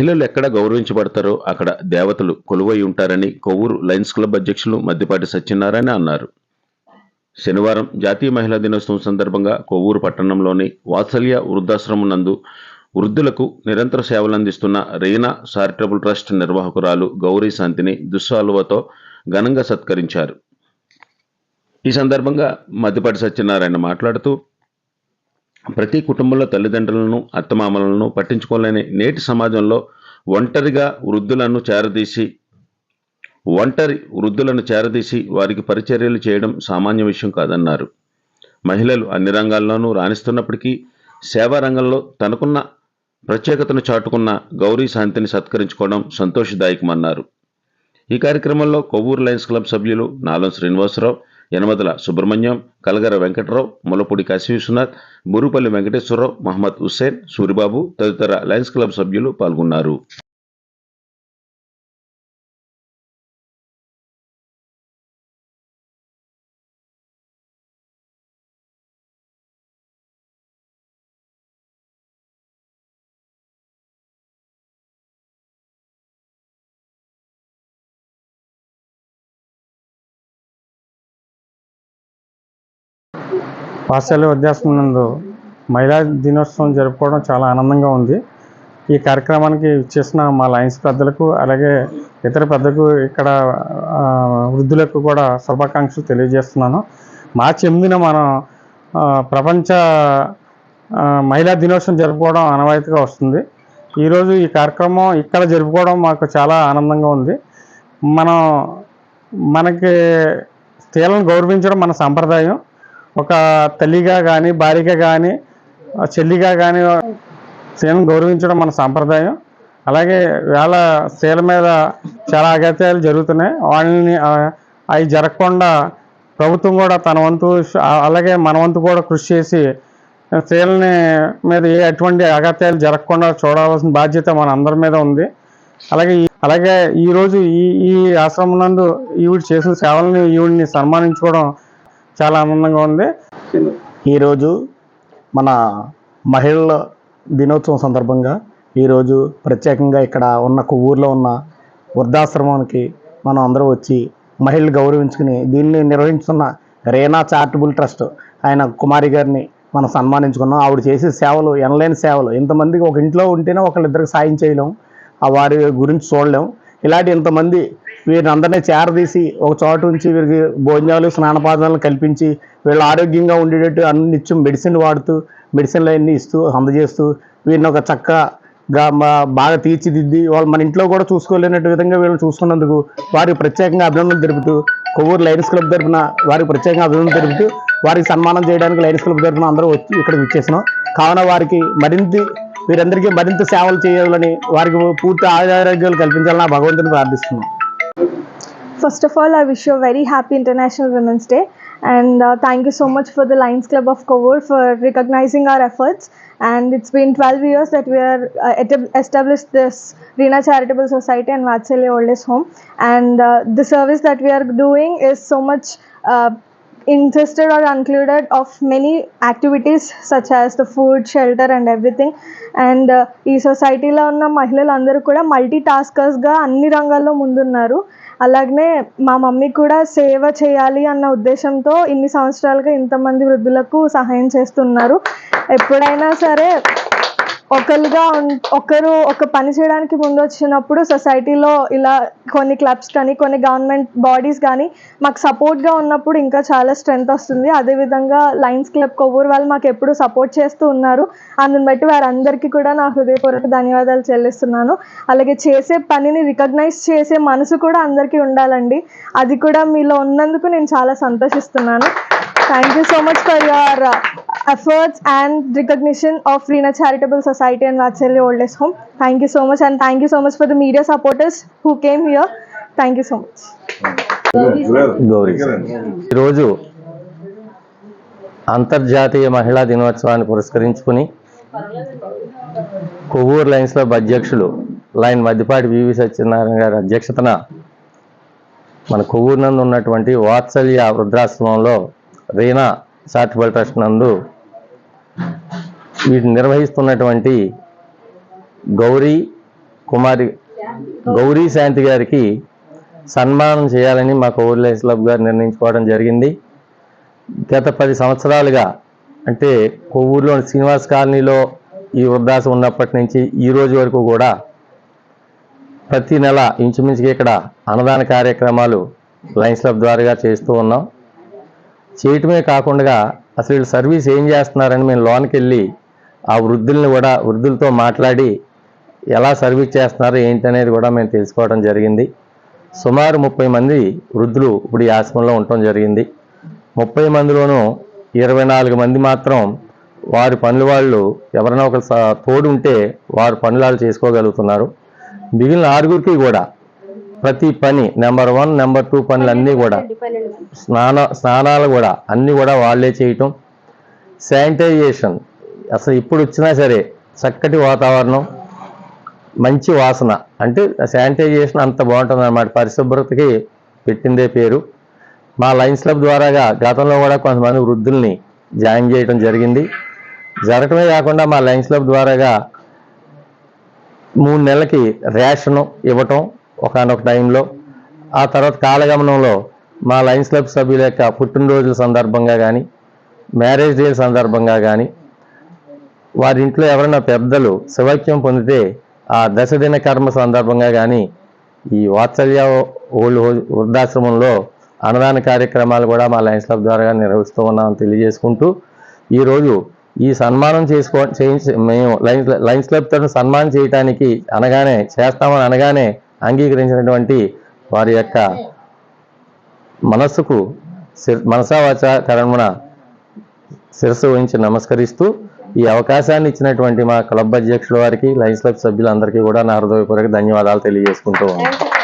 మహిళలు ఎక్కడ గౌరవించబడతారో అక్కడ దేవతలు కొలువై ఉంటారని కొవ్వూరు లయన్స్ క్లబ్ అధ్యక్షులు మద్దిపాటి సత్యనారాయణ అన్నారు. శనివారం జాతీయ మహిళా దినోత్సవం సందర్భంగా కొవ్వూరు పట్టణంలోని వాత్సల్య వృద్ధాశ్రమం నందు వృద్ధులకు నిరంతర సేవలు అందిస్తున్న రీనా చారిటబుల్ ట్రస్ట్ నిర్వాహకురాలు గౌరీ శాంతిని దుస్సాలువతో ఘనంగా సత్కరించారు. ఈ సందర్భంగా మద్దిపాటి సత్యనారాయణ మాట్లాడుతూ ప్రతి కుటుంబంలో తల్లిదండ్రులను అత్తమామలను పట్టించుకోలేని నేటి సమాజంలో ఒంటరిగా వృద్ధులను చేరదీసి ఒంటరి వృద్ధులను చేరదీసి వారికి పరిచర్యలు చేయడం సామాన్య విషయం కాదన్నారు. మహిళలు అన్ని రంగాల్లోనూ రాణిస్తున్నప్పటికీ సేవా రంగంలో తనకున్న ప్రత్యేకతను చాటుకున్న గౌరీ శాంతిని సత్కరించుకోవడం సంతోషదాయకమన్నారు. ఈ కార్యక్రమంలో కొవ్వూరు లయన్స్ క్లబ్ సభ్యులు నాలం శ్రీనివాసరావు యనమదల సుబ్రహ్మణ్యం కలగర వెంకటరావు ములపూడి కాశీ విశ్వనాథ్ బురుపల్లి వెంకటేశ్వరరావు మహమ్మద్ హుస్సేన్ సూరిబాబు తదితర లయన్స్ క్లబ్ సభ్యులు పాల్గొన్నారు. పాఠశాల ఉద్యాసం నందు మహిళా దినోత్సవం జరుపుకోవడం చాలా ఆనందంగా ఉంది. ఈ కార్యక్రమానికి ఇచ్చేసిన మా లయన్స్ పెద్దలకు అలాగే ఇతర పెద్దలకు ఇక్కడ వృద్ధులకు కూడా శుభాకాంక్షలు తెలియజేస్తున్నాను. మార్చి ఎనిమిదిన మనం ప్రపంచ మహిళా దినోత్సవం జరుపుకోవడం ఆనవాయితీగా వస్తుంది. ఈరోజు ఈ కార్యక్రమం ఇక్కడ జరుపుకోవడం మాకు చాలా ఆనందంగా ఉంది. మనం మనకి స్త్రీలను గౌరవించడం మన సాంప్రదాయం. ఒక తల్లిగా కానీ భార్యగా కానీ చెల్లిగా కానీ స్త్రీలను గౌరవించడం మన సాంప్రదాయం. అలాగే వేళ స్త్రీల మీద చాలా అగత్యాలు జరుగుతున్నాయి. వాళ్ళని అవి జరగకుండా ప్రభుత్వం కూడా తన వంతు అలాగే మన వంతు కూడా కృషి చేసి స్త్రీలని మీద ఏ ఎటువంటి అగత్యాలు జరగకుండా చూడవలసిన బాధ్యత మన అందరి మీద ఉంది. అలాగే అలాగే ఈరోజు ఈ ఈ ఆశ్రమం నందు ఈవిడ చేసిన సేవలను ఈవిడిని సన్మానించుకోవడం చాలా ఆనందంగా ఉంది. ఈరోజు మన మహిళల దినోత్సవం సందర్భంగా ఈరోజు ప్రత్యేకంగా ఇక్కడ ఉన్న ఊర్లో ఉన్న వృద్ధాశ్రమానికి మనం అందరూ వచ్చి మహిళలు గౌరవించుకుని దీన్ని నిర్వహించున్న రేనా చారిటబుల్ ట్రస్ట్ ఆయన కుమారి గారిని మనం సన్మానించుకున్నాం. ఆవిడ చేసే సేవలు ఎనలేని సేవలు. ఇంతమందికి ఒక ఇంట్లో ఉంటేనే ఒకళ్ళిద్దరికి సాయం చేయలేం. ఆ వారి గురించి చూడలేం. ఇలాంటి ఇంతమంది వీరిని అందరినీ చేరదీసి ఒక చోటు ఉంచి వీరికి భోజనాలు స్నానపాదాలను కల్పించి వీళ్ళు ఆరోగ్యంగా ఉండేటట్టు అన్ని నిత్యం మెడిసిన్ వాడుతూ మెడిసిన్లు అన్నీ ఇస్తూ అందజేస్తూ వీరిని ఒక చక్కగా బాగా తీర్చిదిద్ది వాళ్ళు మన ఇంట్లో కూడా చూసుకోలేనట్టు విధంగా వీళ్ళని చూసుకున్నందుకు వారికి ప్రత్యేకంగా అభినందనలు తెలుపుతూ కొవ్వూరు లయన్స్ క్లబ్ తరఫున వారికి ప్రత్యేకంగా అభినందనలు తెలుపుతూ వారికి సన్మానం చేయడానికి లయన్స్ క్లబ్ తరఫున అందరూ వచ్చి ఇక్కడికి ఇచ్చేసినాం కావున వారికి మరింత వీరందరికీ మరింత సేవలు చేయాలని వారికి పూర్తి ఆరోగ్యాలు కల్పించాలని ఆ భగవంతుని ప్రార్థిస్తున్నాం First of all, I wish you a very happy International Women's Day and uh, thank you so much for the Lions Club of Kovur for recognizing our efforts. And it's been 12 years that we are uh, et- established this Reena Charitable Society and Vatsalya Old Age Home. And uh, the service that we are doing is so much uh, interested or included of many activities such as the food, shelter and everything. And uh, ఈ సొసైటీలో ఉన్న మహిళలు అందరూ కూడా multi టాస్కర్స్గా అన్ని రంగాల్లో ముందున్నారు అలాగనే మా మమ్మీ కూడా సేవ చేయాలి అన్న ఉద్దేశంతో ఇన్ని సంవత్సరాలుగా ఇంతమంది వృద్ధులకు సహాయం చేస్తున్నారు ఎప్పుడైనా సరే ఒకరుగా ఒకరు ఒక పని చేయడానికి ముందు వచ్చినప్పుడు సొసైటీలో ఇలా కొన్ని క్లబ్స్ కానీ కొన్ని గవర్నమెంట్ బాడీస్ కానీ మాకు సపోర్ట్గా ఉన్నప్పుడు ఇంకా చాలా స్ట్రెంగ్త్ వస్తుంది. అదేవిధంగా లయన్స్ క్లబ్ కొవ్వూరు వాళ్ళు మాకు ఎప్పుడు సపోర్ట్ చేస్తూ ఉన్నారు. అందుని బట్టి వారందరికీ కూడా నా హృదయపూర్వక ధన్యవాదాలు చెల్లిస్తున్నాను. అలాగే చేసే పనిని రికగ్నైజ్ చేసే మనసు కూడా అందరికీ ఉండాలండి. అది కూడా మీలో ఉన్నందుకు నేను చాలా సంతోషిస్తున్నాను. Thank you so much for your efforts and recognition of Reena charitable society and Aatsalya old age home thank you so much and thank you so much for the media supporters who came here thank you so much ఈరోజు అంతర్జాతీయ మహిళా దినోత్సవాన్ని పురస్కరించుకుని Kovvur lions club అధ్యక్షులు lion Madhyapati VV Satyanarayana గారి అధ్యక్షతన మన కొవ్వూరు నందు ఉన్నటువంటి వాత్సల్య వృద్ధాశ్రమంలో రీనా చారిటబుల్ ట్రస్ట్ నందు వీటిని నిర్వహిస్తున్నటువంటి గౌరీ కుమారి గౌరీ శాంతి గారికి సన్మానం చేయాలని మా కోవూరు లయన్స్ క్లబ్ గారు నిర్ణయించుకోవడం జరిగింది. గత పది సంవత్సరాలుగా అంటే కొవ్వూరులోని శ్రీనివాస్ కాలనీలో ఈ వృద్ధాశ్రమం ఉన్నప్పటి నుంచి ఈ రోజు వరకు కూడా ప్రతి నెల ఇంచుమించుగా ఇక్కడ అన్నదాన కార్యక్రమాలు లయన్స్ క్లబ్ ద్వారా చేస్తూ ఉన్నాం. చేయటమే కాకుండా అసలు వీళ్ళు సర్వీస్ ఏం చేస్తున్నారని మేము లోనికి వెళ్ళి ఆ వృద్ధుల్ని కూడా వృద్ధులతో మాట్లాడి ఎలా సర్వీస్ చేస్తున్నారో ఏంటి అనేది కూడా మేము తెలుసుకోవడం జరిగింది. సుమారు ముప్పై మంది వృద్ధులు ఇప్పుడు ఈ ఆశ్రమంలో ఉండటం జరిగింది. ముప్పై మందిలోనూ ఇరవై నాలుగు మంది మాత్రం వారి పనులు వాళ్ళు ఎవరైనా ఒక స- తోడు ఉంటే వారి పనులు వాళ్ళు చేసుకోగలుగుతున్నారు. మిగిలిన ఆరుగురికి కూడా ప్రతి పని నెంబర్ వన్ నెంబర్ టూ పనులు అన్నీ కూడా స్నాన స్నానాలు కూడా అన్నీ కూడా వాళ్ళే చేయటం. శానిటైజేషన్ అసలు ఇప్పుడు వచ్చినా సరే చక్కటి వాతావరణం మంచి వాసన. అంటే శానిటైజేషన్ అంత బాగుంటుంది అనమాట పరిశుభ్రతకి పెట్టిందే పేరు. మా లయన్స్ క్లబ్ ద్వారాగా గతంలో కూడా కొంతమంది వృద్ధుల్ని జాయిన్ చేయడం జరిగింది. జరగటమే కాకుండా మా లయన్స్ క్లబ్ ద్వారాగా మూడు నెలలకి రేషన్ ఇవ్వటం ఒకనొక టైంలో. ఆ తర్వాత కాలగమనంలో మా లయన్స్ క్లబ్ సభ్యుల యొక్క పుట్టినరోజుల సందర్భంగా కానీ మ్యారేజ్ డే సందర్భంగా కానీ వారి ఇంట్లో ఎవరైనా పెద్దలు శివైక్యం పొందితే ఆ దశదిన కర్మ సందర్భంగా కానీ ఈ వాత్సల్య ఓల్డ్ వృద్ధాశ్రమంలో అన్నదాన కార్యక్రమాలు కూడా మా లయన్స్ క్లబ్ ద్వారా నిర్వహిస్తూ ఉన్నామని తెలియజేసుకుంటూ ఈరోజు ఈ సన్మానం చేసుకో చేయించి మేము లైన్స్ లైన్స్ క్లబ్ తరఫున సన్మానం చేయడానికి అనగానే చేస్తామని అనగానే అంగీకరించినటువంటి వారి యొక్క మనస్సుకు మనసావాచ మనసా శిరస్సు వహించి నమస్కరిస్తూ ఈ అవకాశాన్ని ఇచ్చినటువంటి మా క్లబ్ అధ్యక్షుల వారికి లయన్స్ క్లబ్ సభ్యులందరికీ కూడా నా హృదయపూర్వక ధన్యవాదాలు తెలియజేసుకుంటూ ఉన్నాను.